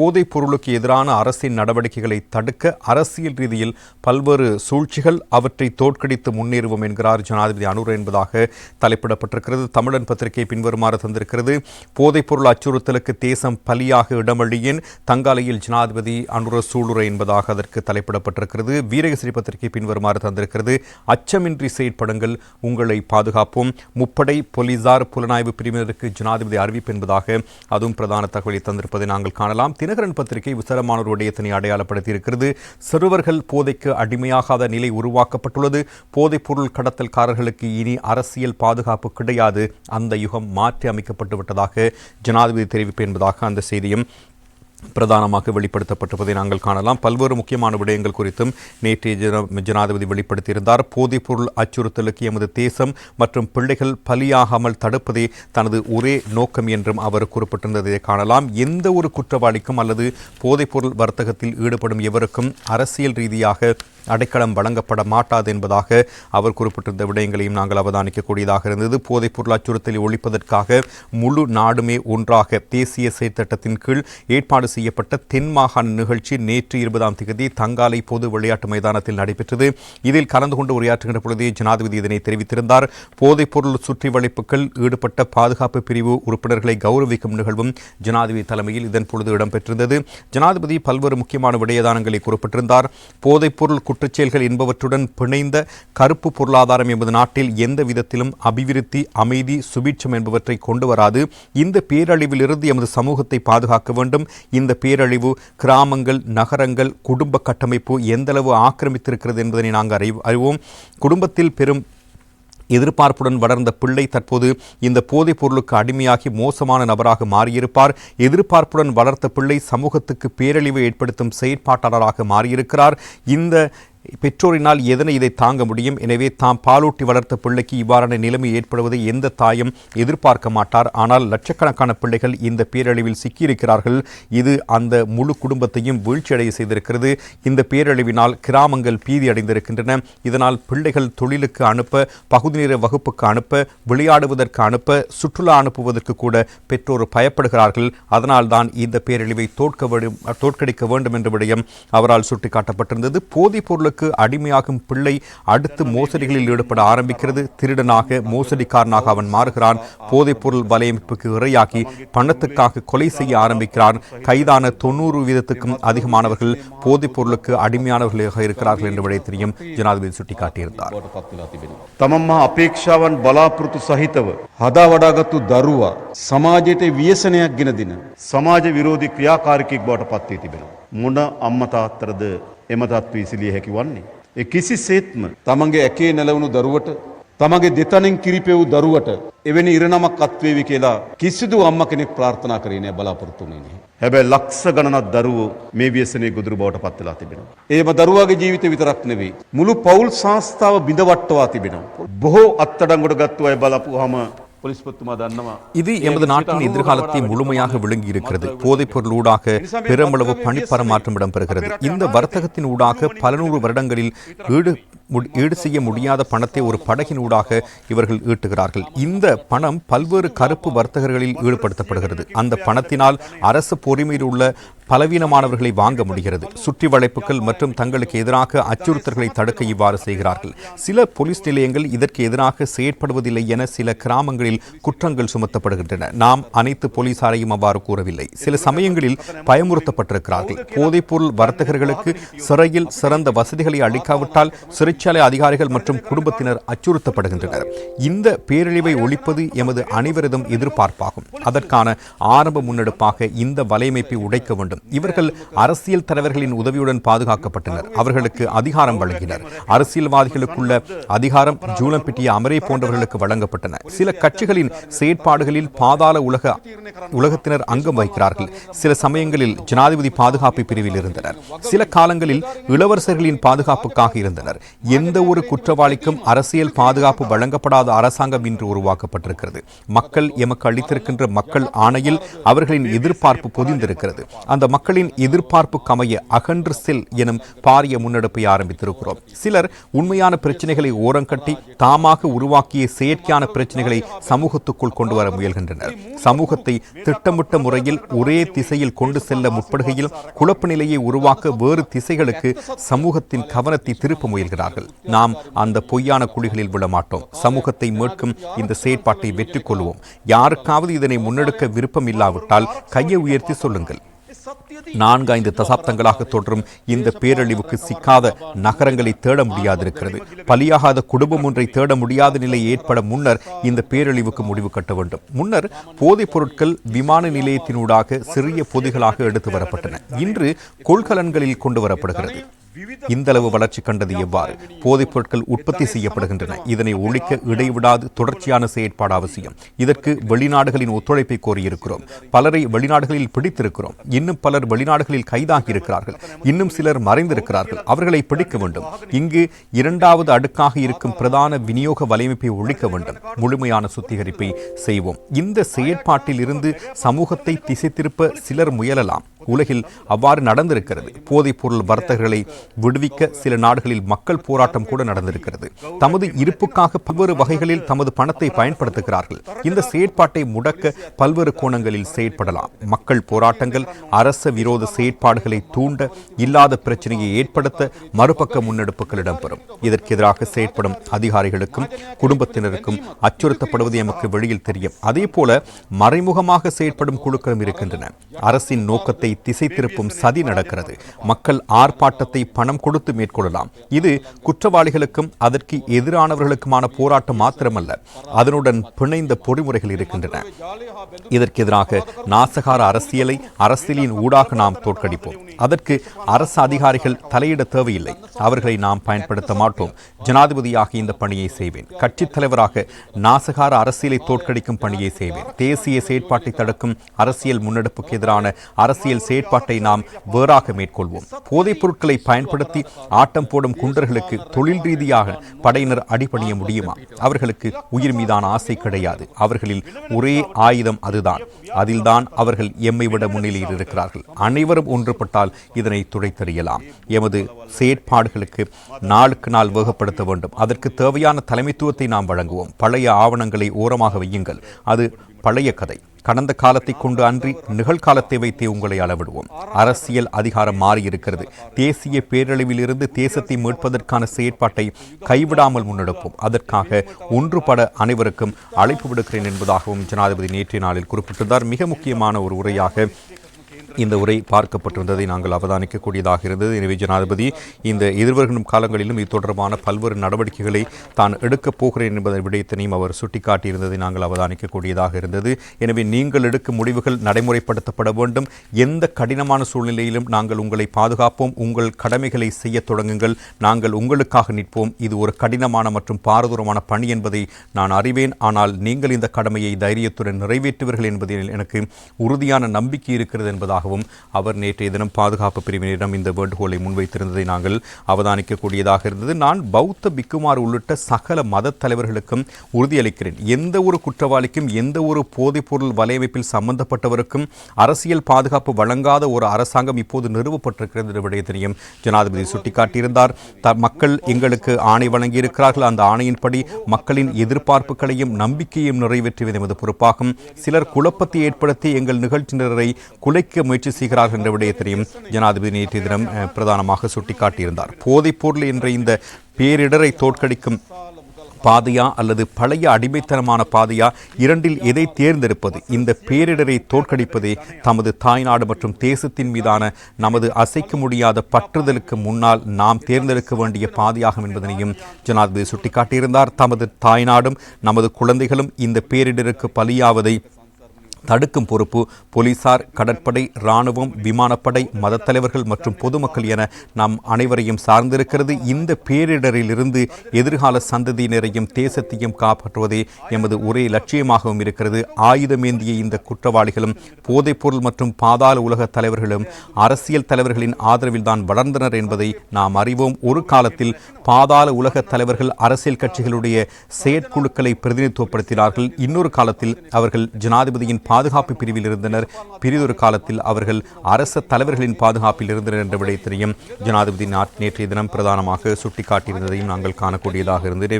போதைப் பொருளுக்கு எதிரான அரசின் நடவடிக்கைகளை தடுக்க அரசியல் ரீதியில் பல்வேறு சூழ்ச்சிகள் அவற்றை தோற்கடித்து முன்னேறுவோம் என்கிறார் ஜனாதிபதி அனுர என்பதாக தலைப்பிடப்பட்டிருக்கிறது. தமிழன் பத்திரிகை பின்வருமாறு தந்திருக்கிறது. போதைப் பொருள் அச்சுறுத்தலுக்கு தேசம் பலியாக இடமளியேன் தங்காலையில் ஜனாதிபதி அனுர சூளுரை என்பதாக அதற்கு தலைப்பிடப்பட்டிருக்கிறது. வீரகசிரி பத்திரிகை பின்வருமாறு தந்திருக்கிறது. அச்சமின்றி செயற்படுங்கள் உங்களை பாதுகாப்போம். முப்படை போலீசார் புலனாய்வு பிரிவினருக்கு ஜனாதிபதி அறிவிப்பு என்பதாக அதுவும் பிரதான தகவலை தந்திருப்பதை நாங்கள் காணலாம். தினகரன் பத்திரிகை விசாரமானோர் விடயத்தினை அடையாளப்படுத்தியிருக்கிறது. சிறுவர்கள் போதைக்கு அடிமையாகாத நிலை உருவாக்கப்பட்டுள்ளது. போதைப் பொருள் கடத்தல்காரர்களுக்கு இனி அரசியல் பாதுகாப்பு கிடையாது. அந்த யுகம் மாற்றி அமைக்கப்பட்டு விட்டதாக ஜனாதிபதி தெரிவிப்பு என்பதாக அந்த செய்தியும் பிரதானமாக வெளிப்படுத்தப்பட்டிருப்பதை நாங்கள் காணலாம். பல்வேறு முக்கியமான விடயங்கள் குறித்தும் நேற்றைய ஜன ஜனாதிபதி வெளிப்படுத்தியிருந்தார். போதைப் பொருள் அச்சுறுத்தலுக்கு எமது தேசம் மற்றும் பிள்ளைகள் பலியாகாமல் தடுப்பதே தனது ஒரே நோக்கம் என்றும் அவர் குறிப்பிட்டிருந்ததை காணலாம். எந்த ஒரு குற்றவாளிக்கும் அல்லது போதைப் பொருள் வர்த்தகத்தில் ஈடுபடும் எவருக்கும் அரசியல் ரீதியாக அடைக்கலம் வழங்கப்பட மாட்டாது என்பதாக அவர் குறிப்பிட்டிருந்த விடயங்களையும் நாங்கள் அவதானிக்கக்கூடியதாக இருந்தது. போதைப் பொருள் அச்சுறுத்தலை ஒழிப்பதற்காக முழு நாடுமே ஒன்றாக தேசிய செயற்திட்டத்தின் கீழ் ஏற்பாடு ஏற்பாடு செய்யப்பட்ட தென் மாகாண நிகழ்ச்சி நேற்று இருபதாம் தேதி தங்காலை பொது விளையாட்டு மைதானத்தில் நடைபெற்றது. இதில் கலந்து கொண்டு உரையாற்றுகின்ற பொழுது ஜனாதிபதி இதனை தெரிவித்திருந்தார். போதைப்பொருள் சுற்றி வளைப்புகள் ஈடுபட்ட பாதுகாப்பு பிரிவு உறுப்பினர்களை கௌரவிக்கும் நிகழ்வும் ஜனாதிபதி தலைமையில் இதன் பொழுது இடம்பெற்றிருந்தது. ஜனாதிபதி பல்வேறு முக்கியமான விடயதானங்களை குறிப்பிட்டிருந்தார். போதைப்பொருள் குற்றச்செயல்கள் என்பவற்றுடன் பிணைந்த கருப்பு பொருளாதாரம் என்பது நாட்டில் எந்த விதத்திலும் அபிவிருத்தி அமைதி சுபீட்சம் என்பவற்றை கொண்டு வராது. இந்த பேரழிவிலிருந்து எமது சமூகத்தை பாதுகாக்க வேண்டும். இந்த பேரழிவு கிராமங்கள் நகரங்கள் குடும்ப கட்டமைப்பு எந்தளவு ஆக்கிரமித்திருக்கிறது என்பதனை நாங்கள் அறி அறிவோம். குடும்பத்தில் பெரும் எதிர்பார்ப்புடன் வளர்ந்த பிள்ளை தற்போது இந்த போதைப் பொருளுக்கு அடிமையாகி மோசமான நபராக மாறியிருப்பார். எதிர்பார்ப்புடன் வளர்த்த பிள்ளை சமூகத்துக்கு பேரழிவை ஏற்படுத்தும் செயற்பாட்டாளராக மாறியிருக்கிறார். இந்த பெற்றோரினால் எதனை இதை தாங்க முடியும்? எனவே தாம் பாலூட்டி வளர்த்த பிள்ளைக்கு இவ்வாறான நிலைமை ஏற்படுவதை எந்த தாயும் எதிர்பார்க்க மாட்டார். ஆனால் லட்சக்கணக்கான பிள்ளைகள் இந்த பேரழிவில் சிக்கியிருக்கிறார்கள். இது அந்த முழு குடும்பத்தையும் வீழ்ச்சியடைய செய்திருக்கிறது. இந்த பேரழிவினால் கிராமங்கள் பீதி அடைந்திருக்கின்றன. இதனால் பிள்ளைகள் தொழிலுக்கு அனுப்ப பகுதி நேர வகுப்புக்கு அனுப்ப விளையாடுவதற்கு அனுப்ப சுற்றுலா அனுப்புவதற்கு கூட பெற்றோர் பயப்படுகிறார்கள். அதனால்தான் இந்த பேரழிவை தோற்க வேண்டும் தோற்கடிக்க வேண்டும் என்ற விடயம் அவரால் சுட்டிக்காட்டப்பட்டிருந்தது. போதைப் பொருளுக்கு மோசடிகளுக்கு அடிமையாகும் பிள்ளை அடுத்து மோசடிகளில் ஈடுபட ஆரம்பிக்கிறது. திருடனாக மோசடிக்காரனாக அவன் மாறுகிறான். போதைப்பொருள் வலையமைப்புக்கு இரையாகி பணத்துக்காக கொலை செய்ய ஆரம்பிக்கிறான். கைதான தொண்ணூறு வீதத்துக்கும் அதிகமானவர்கள் போதைப் பொருளுக்கு அடிமையானவர்களாக இருக்கிறார்கள் என்ற விடை தெரியும். ஜனாதிபதி சுட்டிக்காட்டியிருந்தார். ತಮ್ಮಮ್ಮ ಅಪೇಕ್ಷಾವನ್ ಬಲಾಪೃತು ಸಹಿತವ ಹದವಡಾಗತ್ತು ದರುವ ಸಮಾಜತೆ ವ್ಯಸನೆಯಾಗಿನ தின சமாஜ விரோதி ಕ್ರಿಯಾಕಾರಿಕೆಗೆ ಬಾಟ ಪತ್ತಿತಿಬೆನು ಮುಣ ಅಮ್ಮತಾತ್ರದ එම තත්ව ඉසිලිය හැකි වන්නේ. ඒ කිසි සේත්ම තමන්ගේ ඇකේ නැලවුණු දරුවට තමගේ දෙතනින් කිරිපෙව් දරුවට එවැනි ඉරනමක් අත්වේවි කියලා කිසිදු අම්ම කෙනෙක් ප්‍රාර්ථනා කරේ නෑ බලාපොරොත්තුනේ නැහැ. හැබැයි ලක්ෂ ගණනක් දරුවෝ මේ ව්‍යසනයේ ගොදුරු බවට පත් වෙලා තිබෙනවා. ඒම දරුවාගේ ජීවිත විතරක් නෙවෙයි මුළු පවුල් සංස්ථාව බිඳවට්ටවා තිබෙනවා. බොහෝ අත්අඩංගුවට ගත්තු අය බලපුවාම இது எமது நாட்டின் எதிர்காலத்தை முழுமையாக விழுங்கி இருக்கிறது போதைப் பொருள் ஊடாக பெருமளவு பணிப்பரமாற்றம் இடம்பெறுகிறது. இந்த வர்த்தகத்தின் ஊடாக பல நூறு வருடங்களில் ஈடு ஈடு செய்ய முடியாத பணத்தை ஒரு படகின் ஊடாக இவர்கள் ஈட்டுகிறார்கள். இந்த பணம் பல்வேறு கருப்பு வர்த்தகர்களில் ஈடுபடுத்தப்படுகிறது. அந்த பணத்தினால் அரசு பொறுமையில் உள்ள பலவீனமானவர்களை வாங்க முடிகிறது. சுற்றி வளைப்புகள் மற்றும் தங்களுக்கு எதிராக அச்சுறுத்தல்களை தடுக்க இவ்வாறு செய்கிறார்கள். சில போலீஸ் நிலையங்கள் இதற்கு எதிராக செயற்படுவதில்லை என சில கிராமங்களில் குற்றங்கள் சுமத்தப்படுகின்றன. நாம் அனைத்து போலீசாரையும் அவ்வாறு கூறவில்லை. சில சமயங்களில் பயமுறுத்தப்பட்டிருக்கிறார்கள். போதைப்பொருள் வர்த்தகர்களுக்கு சிறையில் சிறந்த வசதிகளை அளிக்காவிட்டால் சிறை தொழிற்சாலை அதிகாரிகள் மற்றும் குடும்பத்தினர் அச்சுறுத்தப்படுகின்றனர். இந்த பேரழிவை ஒழிப்பது எமது அனைவரதும் எதிர்பார்ப்பாகும். அதற்கான ஆரம்ப முன்னெடுப்பாக இந்த வலையமைப்பை உடைக்க வேண்டும். இவர்கள் அரசியல் தலைவர்களின் உதவியுடன் பாதுகாக்கப்பட்டனர். அவர்களுக்கு அதிகாரம் வழங்கினர். அரசியல்வாதிகளுக்குள்ள அதிகாரம் ஜூலம் பிட்டிய அமரே போன்றவர்களுக்கு வழங்கப்பட்டன. சில கட்சிகளின் செயற்பாடுகளில் பாதாள உலக உலகத்தினர் அங்கம் வகிக்கிறார்கள். சில சமயங்களில் ஜனாதிபதி பாதுகாப்பு பிரிவில் இருந்தனர். சில காலங்களில் இளவரசர்களின் பாதுகாப்புக்காக இருந்தனர். எந்த ஒரு குற்றவாளிக்கும் அரசியல் பாதுகாப்பு வழங்கப்படாத அரசாங்கம் இன்று உருவாக்கப்பட்டிருக்கிறது. மக்கள் எமக்கு அளித்திருக்கின்ற மக்கள் ஆணையில் அவர்களின் எதிர்பார்ப்பு பொதிந்திருக்கிறது. அந்த மக்களின் எதிர்பார்ப்பு கமைய அகன்று செல் எனும் பாரிய முன்னெடுப்பை ஆரம்பித்திருக்கிறோம். சிலர் உண்மையான பிரச்சனைகளை ஓரங்கட்டி தாமாக உருவாக்கிய செயற்கையான பிரச்சனைகளை சமூகத்துக்குள் கொண்டு வர முயல்கின்றனர். சமூகத்தை திட்டமிட்ட முறையில் ஒரே திசையில் கொண்டு செல்ல முற்படுகையில் குழப்ப நிலையை உருவாக்க வேறு திசைகளுக்கு சமூகத்தின் கவனத்தை திருப்ப முயல்கிறார் கொள்வார்கள். நாம் அந்த பொய்யான குழிகளில் விழமாட்டோம். சமூகத்தை மீட்கும் இந்த செயற்பாட்டை வெற்றி கொள்வோம் யாருக்காவது இதனை முன்னெடுக்க விருப்பம் இல்லாவிட்டால் கையை உயர்த்தி சொல்லுங்கள். நான்கு ஐந்து தசாப்தங்களாக தொடரும் இந்த பேரழிவுக்கு சிக்காத நகரங்களை தேட முடியாதிருக்கிறது. பலியாகாத குடும்பம் ஒன்றை தேட முடியாத நிலை ஏற்பட முன்னர் இந்த பேரழிவுக்கு முடிவு கட்ட வேண்டும். முன்னர் போதைப் பொருட்கள் விமான நிலையத்தினூடாக சிறிய பொதிகளாக எடுத்து வரப்பட்டன. இன்று கொள்கலன்களில் கொண்டு வரப்படுகிறது. இந்த அளவு வளர்ச்சி கண்டது எவ்வாறு? போதைப் பொருட்கள் உற்பத்தி செய்யப்படுகின்றன. இதனை ஒழிக்க இடைவிடாது தொடர்ச்சியான செயற்பாடு அவசியம். இதற்கு வெளிநாடுகளின் ஒத்துழைப்பை கோரியிருக்கிறோம். பலரை வெளிநாடுகளில் பிடித்திருக்கிறோம். இன்னும் பலர் வெளிநாடுகளில் கைதாகி இருக்கிறார்கள் இன்னும் சிலர் மறைந்திருக்கிறார்கள். அவர்களை பிடிக்க வேண்டும். இங்கு இரண்டாவது அடுக்காக இருக்கும் பிரதான விநியோக வலையமைப்பை ஒழிக்க வேண்டும். முழுமையான சுத்திகரிப்பை செய்வோம். இந்த செயற்பாட்டில் இருந்து சமூகத்தை திசை திருப்ப சிலர் முயலலாம். உலகில் அவ்வாறு நடந்திருக்கிறது. போதைப் பொருள் வர்த்தகர்களை விடுவிக்க சில நாடுகளில் மக்கள் போராட்டம் கூட நடந்திருக்கிறது. தமது இருப்புக்காக பல்வேறு வகைகளில் தமது பணத்தை பயன்படுத்துகிறார்கள். இந்த செயற்பாட்டை முடக்க பல்வேறு கோணங்களில் செயற்படலாம். மக்கள் போராட்டங்கள் அரச விரோத செயற்பாடுகளை தூண்ட இல்லாத பிரச்சனையை ஏற்படுத்த மறுபக்க முன்னெடுப்புகள் இடம்பெறும். இதற்கு எதிராக செயற்படும் அதிகாரிகளுக்கும் குடும்பத்தினருக்கும் அச்சுறுத்தப்படுவது எமக்கு வெளியில் தெரியும். அதே போல மறைமுகமாக செயற்படும் குழுக்களும் இருக்கின்றன. அரசின் நோக்கத்தை திசை திருப்பும் சதி நடக்கிறது. மக்கள் ஆர்ப்பாட்டத்தை பணம் கொடுத்து மேற்கொள்ளலாம். இது குற்றவாளிகளுக்கும் அதற்கு எதிரானவர்களுக்குமான போராட்டம் மாத்திரமல்ல அதனுடன் பிணைந்த பொறிமுறைகள் இருக்கின்றன. இதற்கு எதிராக நாசகார அரசியலை அரசியலின் ஊடாக நாம் தோற்கடிப்போம். அதற்கு அரசு அதிகாரிகள் தலையிட தேவையில்லை. அவர்களை நாம் பயன்படுத்த மாட்டோம். ஜனாதிபதியாக இந்த பணியை செய்வேன். கட்சித் தலைவராக நாசகார அரசியலை தோற்கடிக்கும் பணியை செய்வேன். தேசிய செயற்பாட்டை தடுக்கும் அரசியல் முன்னெடுப்புக்கு எதிரான அரசியல் செயற்பாட்டை நாம் வேறாக மேற்கொள்வோம். போதைப் பொருட்களை பயன்படுத்த ஆட்டம் போடும் குண்டர்களுக்கு தொழில் ரீதியாக படையினர் அடிபணிய முடியுமா? அவர்களுக்கு உயிர் மீதான ஆசை கிடையாது. அவர்களில் ஒரே ஆயுதம் அதுதான். அதில்தான் அவர்கள் எம்மை விட முன்னிலையில் இருக்கிறார்கள். அனைவரும் ஒன்றுபட்டால் இதனை துடைத்தறியலாம். எமது செயற்பாடுகளுக்கு நாளுக்கு நாள் வேகப்படுத்த வேண்டும். அதற்கு தேவையான தலைமைத்துவத்தை நாம் வழங்குவோம். பழைய ஆவணங்களை ஓரமாக வையுங்கள். அது பழைய கதை. கடந்த காலத்தை கொண்டு அன்றி நிகழ்காலத்தை வைத்தே உங்களை அளவிடுவோம். அரசியல் அதிகாரம் மாறியிருக்கிறது. தேசிய பேரழிவிலிருந்து தேசத்தை மீட்பதற்கான செயற்பாட்டை கைவிடாமல் முன்னெடுப்போம். அதற்காக ஒன்றுபட அனைவருக்கும் அழைப்பு விடுக்கிறேன் என்பதாகவும் ஜனாதிபதி நேற்றைய நாளில் குறிப்பிட்டிருந்தார். மிக முக்கியமான ஒரு உரையாக இந்த உரை பார்க்கப்பட்டிருந்ததை நாங்கள் அவதானிக்கக்கூடியதாக இருந்தது. எனவே ஜனாதிபதி இந்த எதிர்வரும் காலங்களிலும் இது தொடர்பான பல்வேறு நடவடிக்கைகளை தான் எடுக்கப் போகிறேன் என்பதை விடயத்தினையும் அவர் சுட்டிக்காட்டியிருந்ததை நாங்கள் அவதானிக்கக்கூடியதாக இருந்தது. எனவே நீங்கள் எடுக்கும் முடிவுகள் நடைமுறைப்படுத்தப்பட வேண்டும். எந்த கடினமான சூழ்நிலையிலும் நாங்கள் உங்களை பாதுகாப்போம். உங்கள் கடமைகளை செய்ய தொடங்குங்கள். நாங்கள் உங்களுக்காக நிற்போம். இது ஒரு கடினமான மற்றும் பாரதூரமான பணி என்பதை நான் அறிவேன். ஆனால் நீங்கள் இந்த கடமையை தைரியத்துடன் நிறைவேற்றுவீர்கள் என்பதில் எனக்கு உறுதியான நம்பிக்கை இருக்கிறது என்பதாக இருப்பதாகவும் அவர் நேற்றைய தினம் பாதுகாப்பு பிரிவினரிடம் இந்த வேண்டுகோளை முன்வைத்திருந்ததை நாங்கள் அவதானிக்கக்கூடியதாக இருந்தது. நான் பௌத்த பிக்குமார் உள்ளிட்ட சகல மத தலைவர்களுக்கும் உறுதியளிக்கிறேன். எந்த ஒரு குற்றவாளிக்கும் எந்த ஒரு போதைப்பொருள் வலையமைப்பில் சம்பந்தப்பட்டவருக்கும் அரசியல் பாதுகாப்பு வழங்காத ஒரு அரசாங்கம் இப்போது நிறுவப்பட்டிருக்கிறது என்ற விடயத்தினையும் ஜனாதிபதி சுட்டிக்காட்டியிருந்தார். த மக்கள் எங்களுக்கு ஆணை வழங்கியிருக்கிறார்கள். அந்த ஆணையின்படி மக்களின் எதிர்பார்ப்புகளையும் நம்பிக்கையும் நிறைவேற்றுவது எமது பொறுப்பாகும். சிலர் குழப்பத்தை ஏற்படுத்தி எங்கள் நிகழ்ச்சியினரை குலைக்க முயற்சி செய்கிறார்கள் என்ற விடயத்தினையும் ஜனாதிபதி நேற்றைய தினம் பிரதானமாக சுட்டிக்காட்டியிருந்தார். போதைப் பொருள் என்ற இந்த பேரிடரை தோற்கடிக்கும் பாதையா அல்லது பழைய அடிமைத்தனமான பாதையா? இரண்டில் எதை தேர்ந்தெடுப்பது? இந்த பேரிடரை தோற்கடிப்பதே தமது தாய்நாடு மற்றும் தேசத்தின் மீதான நமது அசைக்க முடியாத பற்றுதலுக்கு முன்னால் நாம் தேர்ந்தெடுக்க வேண்டிய பாதையாகும் என்பதனையும் ஜனாதிபதி சுட்டிக்காட்டியிருந்தார். தமது தாய்நாடும் நமது குழந்தைகளும் இந்த பேரிடருக்கு பலியாவதை தடுக்கும் பொறுப்பு போலீசார் கடற்படை இராணுவம் விமானப்படை மதத் தலைவர்கள் மற்றும் பொதுமக்கள் என நாம் அனைவரையும் சார்ந்திருக்கிறது. இந்த பேரிடரிலிருந்து எதிர்கால சந்ததியினரையும் தேசத்தையும் காப்பாற்றுவதே எமது ஒரே லட்சியமாகவும் இருக்கிறது. ஆயுதமேந்திய இந்த குற்றவாளிகளும் போதைப்பொருள் மற்றும் பாதாள உலக தலைவர்களும் அரசியல் தலைவர்களின் ஆதரவில் தான் வளர்ந்தனர் என்பதை நாம் அறிவோம். ஒரு காலத்தில் பாதாள உலக தலைவர்கள் அரசியல் கட்சிகளுடைய செயற்குழுக்களை பிரதிநிதித்துவப்படுத்தினார்கள். இன்னொரு காலத்தில் அவர்கள் ஜனாதிபதியின் பாதுகாப்பு பிரிவில் இருந்தனர். பிரிதொரு காலத்தில் அவர்கள் அரச தலைவர்களின் பாதுகாப்பில் இருந்தனர் என்ற விடயத்தினையும் ஜனாதிபதி நேற்றைய தினம் பிரதானமாக சுட்டிக்காட்டியிருந்ததையும் நாங்கள் காணக்கூடியதாக இருந்தது. எனவே